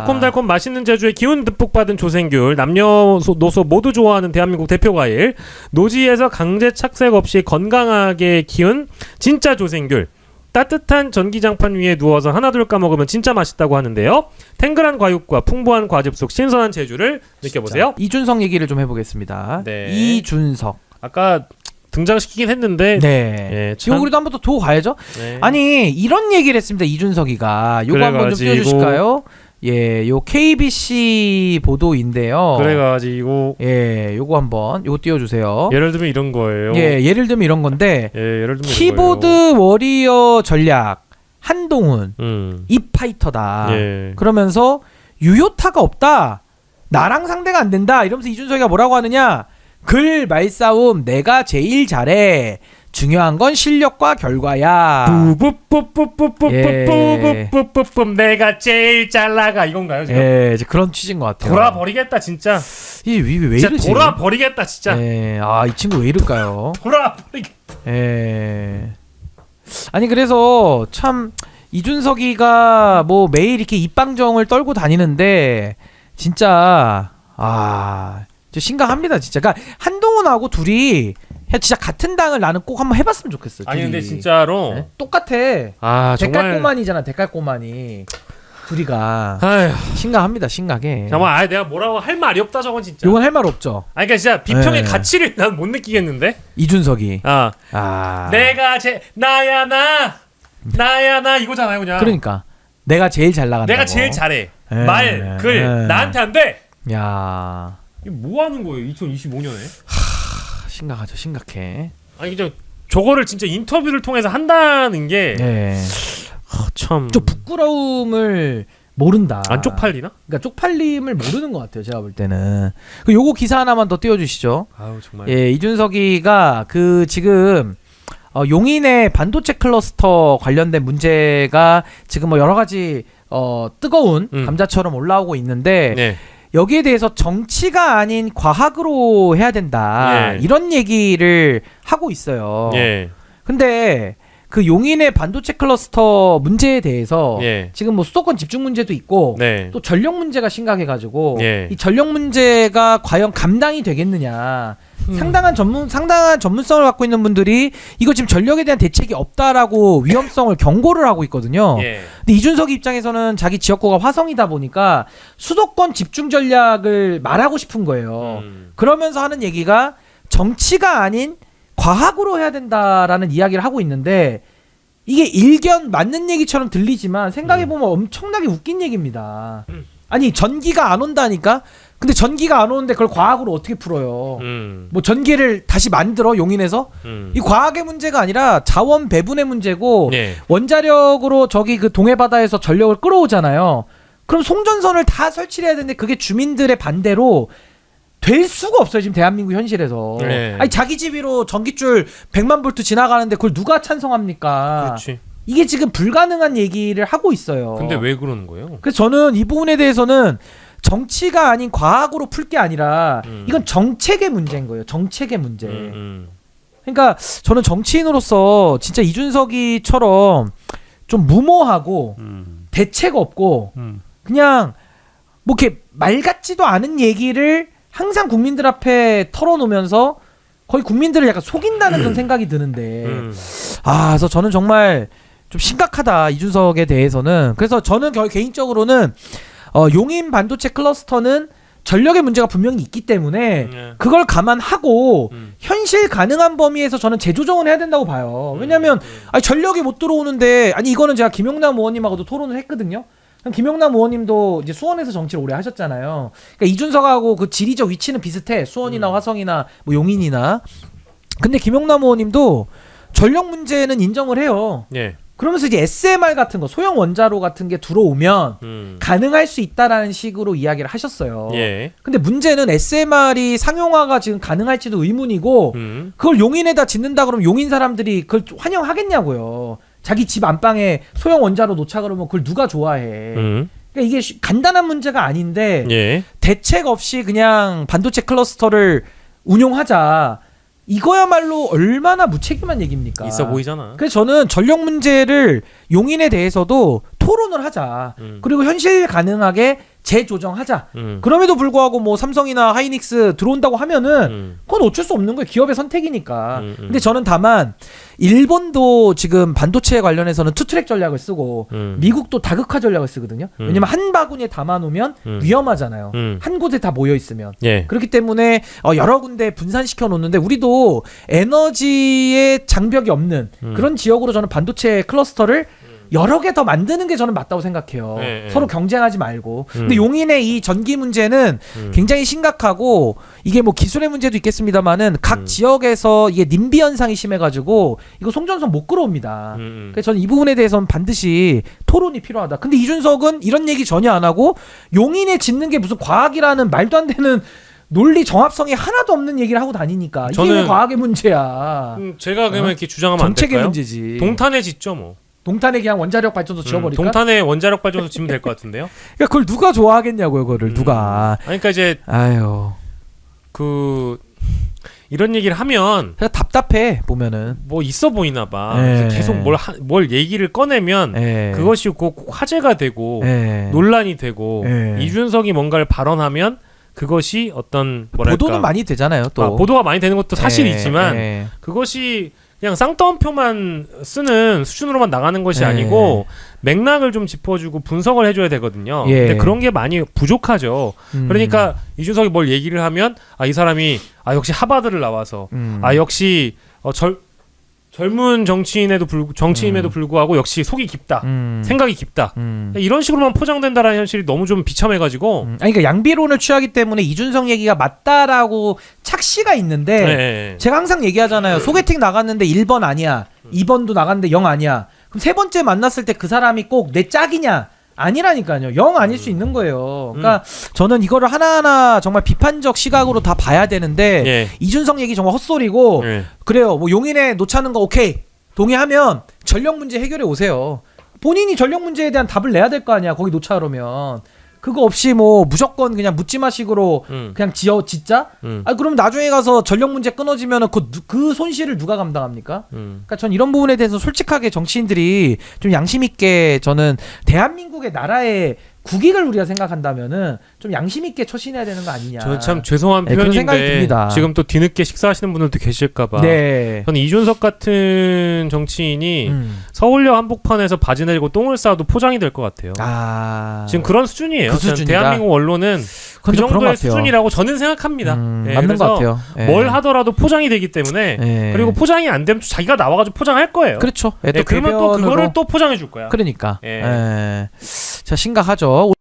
새콤달콤 맛있는 제주의 기운 듬뿍 받은 조생귤 남녀노소 모두 좋아하는 대한민국 대표 과일 노지에서 강제 착색 없이 건강하게 키운 진짜 조생귤 따뜻한 전기장판 위에 누워서 하나둘 까먹으면 진짜 맛있다고 하는데요 탱글한 과육과 풍부한 과즙 속 신선한 제주를 느껴보세요 자, 이준석 얘기를 좀 해보겠습니다. 네. 이준석. 아까 등장시키긴 했는데 네. 예, 이거 참, 우리도 한 번 더 두고 가야죠. 네. 아니 이런 얘기를 했습니다. 이준석이가 요거 한번 좀 띄워주실까요? 예, 요 KBC 보도인데요. 그래가지고 예, 요거 한번 요거 띄워주세요. 예를 들면 이런 거예요 예, 예를 들면 이런 건데 예, 예를 들면 키보드. 워리어 전략 한동훈 음. 입파이터다. 예. 그러면서 유효타가 없다. 나랑 상대가 안 된다. 이러면서 이준석이가 뭐라고 하느냐? 글 말싸움 내가 제일 잘해. 중요한 건 실력과 결과야. 뿌뿌뿌뿌뿌뿌뿌뿌뿌뿌뿌 내가 제일 잘 나가 이건가요 지금? 예, 이제 그런 취지인 것 같아요. 돌아버리겠다 진짜 이왜 진짜 이러지? 돌아버리겠다 진짜 예, 아, 이 친구 왜 이럴까요? 돌아버리겠다 예. 아니 그래서 참 이준석이가 뭐 매일 이렇게 입방정을 떨고 다니는데 진짜 아, 저 심각합니다 진짜. 그러니까 한동훈하고 둘이 진짜 같은 당을 나는 꼭 한번 해봤으면 좋겠어. 아니 근데 둘이. 진짜로 네? 똑같아. 아 정말 대깔꼬만이잖아 대깔꼬만이. 둘이가 아휴 심각합니다 심각해. 정말 아 내가 뭐라고 할 말이 없다 저건 진짜 요건 할 말 없죠. 아니 그러니까 진짜 비평의 네. 가치를 난 못 느끼겠는데 이준석이. 아 아. 내가 제 나야 나 나야 나 이거잖아요 그냥 그러니까 내가 제일 잘 나간다. 내가 제일 잘해 예, 말글 예. 나한테 안 돼 야. 이게 뭐 하는 거예요 2025년에 심각하죠 심각해. 아니 그냥 저거를 진짜 인터뷰를 통해서 한다는 게 네. 참. 좀 부끄러움을 모른다. 안 쪽팔리나? 그러니까 쪽팔림을 모르는 것 같아요. 제가 볼 때는. 그 요거 기사 하나만 더 띄워주시죠. 아우 정말. 예, 이준석이가 그 지금 어, 용인의 반도체 클러스터 관련된 문제가 지금 뭐 여러 가지 어, 뜨거운 음. 감자처럼 올라오고 있는데 네. 여기에 대해서 정치가 아닌 과학으로 해야 된다 예. 이런 얘기를 하고 있어요. 예. 근데 그 용인의 반도체 클러스터 문제에 대해서 예. 지금 뭐 수도권 집중 문제도 있고 네. 또 전력 문제가 심각해가지고 예. 이 전력 문제가 과연 감당이 되겠느냐 음. 상당한 전문 상당한 전문성을 갖고 있는 분들이 이거 지금 전력에 대한 대책이 없다라고 위험성을 경고를 하고 있거든요. 예. 근데 이준석 입장에서는 자기 지역구가 화성이다 보니까 수도권 집중 전략을 말하고 싶은 거예요. 음. 그러면서 하는 얘기가 정치가 아닌 과학으로 해야 된다라는 이야기를 하고 있는데 이게 일견 맞는 얘기처럼 들리지만 생각해 보면 엄청나게 웃긴 얘기입니다. 음. 아니 전기가 안 온다니까? 근데 전기가 안 오는데 그걸 과학으로 어떻게 풀어요? 음. 뭐 전기를 다시 만들어 용인에서? 음. 이 과학의 문제가 아니라 자원 배분의 문제고 예. 원자력으로 저기 그 동해 바다에서 전력을 끌어오잖아요. 그럼 송전선을 다 설치해야 되는데 그게 주민들의 반대로 될 수가 없어요 지금 대한민국 현실에서. 네. 아니 자기 집 위로 전기줄 100만 볼트 지나가는데 그걸 누가 찬성합니까? 그렇지. 이게 지금 불가능한 얘기를 하고 있어요. 근데 왜 그러는 거예요? 그래서 저는 이 부분에 대해서는 정치가 아닌 과학으로 풀 게 아니라 음. 이건 정책의 문제인 거예요. 정책의 문제. 음, 음. 그러니까 저는 정치인으로서 진짜 이준석이처럼 좀 무모하고 음. 대책 없고 음. 그냥 뭐 이렇게 말 같지도 않은 얘기를 항상 국민들 앞에 털어놓으면서 거의 국민들을 약간 속인다는 그런 생각이 드는데 음. 아 그래서 저는 정말 좀 심각하다 이준석에 대해서는 그래서 저는 겨, 개인적으로는 어, 용인 반도체 클러스터는 전력의 문제가 분명히 있기 때문에 예. 그걸 감안하고 음. 현실 가능한 범위에서 저는 재조정을 해야 된다고 봐요. 왜냐하면 음. 아니 전력이 못 들어오는데 아니 이거는 제가 김용남 의원님하고도 토론을 했거든요. 그럼 김용남 의원님도 이제 수원에서 정치를 오래 하셨잖아요. 그러니까 이준석하고 그 지리적 위치는 비슷해. 수원이나 음. 화성이나 뭐 용인이나. 근데 김용남 의원님도 전력 문제는 인정을 해요. 예. 그러면서 이제 SMR 같은 거 소형 원자로 같은 게 들어오면 음. 가능할 수 있다라는 식으로 이야기를 하셨어요. 예. 근데 문제는 SMR이 상용화가 지금 가능할지도 의문이고 음. 그걸 용인에다 짓는다 그러면 용인 사람들이 그걸 환영하겠냐고요. 자기 집 안방에 소형 원자로 놓자 그러면 그걸 누가 좋아해. 음. 그러니까 이게 쉬- 간단한 문제가 아닌데 예. 대책 없이 그냥 반도체 클러스터를 운용하자. 이거야말로 얼마나 무책임한 얘기입니까? 있어 보이잖아. 그래서 저는 전력 문제를 용인에 대해서도 토론을 하자. 음. 그리고 현실 가능하게 재조정하자. 음. 그럼에도 불구하고 뭐 삼성이나 하이닉스 들어온다고 하면은 음. 그건 어쩔 수 없는 거예요. 기업의 선택이니까. 음, 음. 근데 저는 다만 일본도 지금 반도체 관련해서는 투트랙 전략을 쓰고 음. 미국도 다극화 전략을 쓰거든요. 음. 왜냐면 한 바구니에 담아놓으면 음. 위험하잖아요. 음. 한 곳에 다 모여 있으면. 예. 그렇기 때문에 어, 여러 군데 분산시켜 놓는데 우리도 에너지의 장벽이 없는 음. 그런 지역으로 저는 반도체 클러스터를 여러 개 더 만드는 게 저는 맞다고 생각해요. 네, 네. 서로 경쟁하지 말고. 음. 근데 용인의 이 전기 문제는 음. 굉장히 심각하고 이게 뭐 기술의 문제도 있겠습니다만은 각 음. 지역에서 이게 님비 현상이 심해가지고 이거 송전선 못 끌어옵니다. 음, 음. 그래서 저는 이 부분에 대해서는 반드시 토론이 필요하다. 근데 이준석은 이런 얘기 전혀 안 하고 용인에 짓는 게 무슨 과학이라는 말도 안 되는 논리 정합성이 하나도 없는 얘기를 하고 다니니까 이게 왜 저는- 과학의 문제야. 음, 제가 그러면 이렇게 주장하면 안 어? 정책의 될까요? 문제지. 동탄에 짓죠 뭐. 동탄에 그냥 원자력 발전소 지어버릴까? 음, 동탄에 원자력 발전소 지면 될 것 같은데요. 그러니까 그걸 누가 좋아하겠냐고요, 그거를 음. 누가. 아니, 그러니까 이제 아유, 그 이런 얘기를 하면 그냥 답답해 보면은. 뭐 있어 보이나 봐. 예. 그래서 계속 뭘, 하, 뭘 얘기를 꺼내면 예. 그것이 꼭 화제가 되고 예. 논란이 되고 예. 이준석이 뭔가를 발언하면 그것이 어떤 뭐랄까 보도는 많이 되잖아요, 또. 아, 보도가 많이 되는 것도 사실이지만 예. 그것이 그냥 쌍따옴표만 쓰는 수준으로만 나가는 것이 예. 아니고 맥락을 좀 짚어주고 분석을 해줘야 되거든요. 예. 근데 그런 게 많이 부족하죠. 음. 그러니까 이준석이 뭘 얘기를 하면 아 이 사람이 아 역시 하바드를 나와서 음. 아 역시 어, 젊 젊은 정치인에도 불 정치인에도 음. 불구하고 역시 속이 깊다. 음. 생각이 깊다. 음. 이런 식으로만 포장된다라는 현실이 너무 좀 비참해가지고 음. 아니 그러니까 양비론을 취하기 때문에 이준석 얘기가 맞다라고 착시가 있는데 네. 네. 제가 항상 얘기하잖아요. 소개팅 나갔는데 1번 아니야. 2번도 나갔는데 0 아니야. 그럼 세 번째 만났을 때 그 사람이 꼭 내 짝이냐? 아니라니까요. 0 아닐 수 있는 거예요. 그러니까 저는 이거를 하나하나 정말 비판적 시각으로 다 봐야 되는데 예. 이준석 얘기 정말 헛소리고 예. 그래요. 뭐 용인에 놓자는 거 오케이. 동의하면 전력 문제 해결해 오세요. 본인이 전력 문제에 대한 답을 내야 될 거 아니야. 거기 놓자 그러면. 그거 없이 뭐 무조건 그냥 묻지마 식으로 음. 그냥 지어 짓자? 음. 아 그럼 나중에 가서 전력 문제 끊어지면은 그, 누- 그 손실을 누가 감당합니까? 음. 그러니까 전 이런 부분에 대해서 솔직하게 정치인들이 좀 양심 있게 저는 대한민국의 나라의 국익을 우리가 생각한다면은 좀 양심 있게 처신해야 되는 거 아니냐. 저는 참 죄송한 네, 그런 생각이 표현인데 듭니다. 지금 또 뒤늦게 식사하시는 분들도 계실까봐. 네. 저는 이준석 같은 정치인이 음. 서울역 한복판에서 바지 내리고 똥을 싸도 포장이 될 것 같아요. 아 지금 그런 수준이에요. 그 저는 수준이다? 대한민국 언론은 그건 그좀 그런 것 정도의 같아요. 수준이라고 저는 생각합니다. 음, 예, 맞는 것 그래서 같아요. 예. 뭘 하더라도 포장이 되기 때문에 예. 그리고 포장이 안 되면 자기가 나와가지고 포장할 거예요. 그렇죠. 예, 예, 또 그러면 또. 그거를 또 포장해 줄 거야. 그러니까. 예. 예. 자 심각하죠.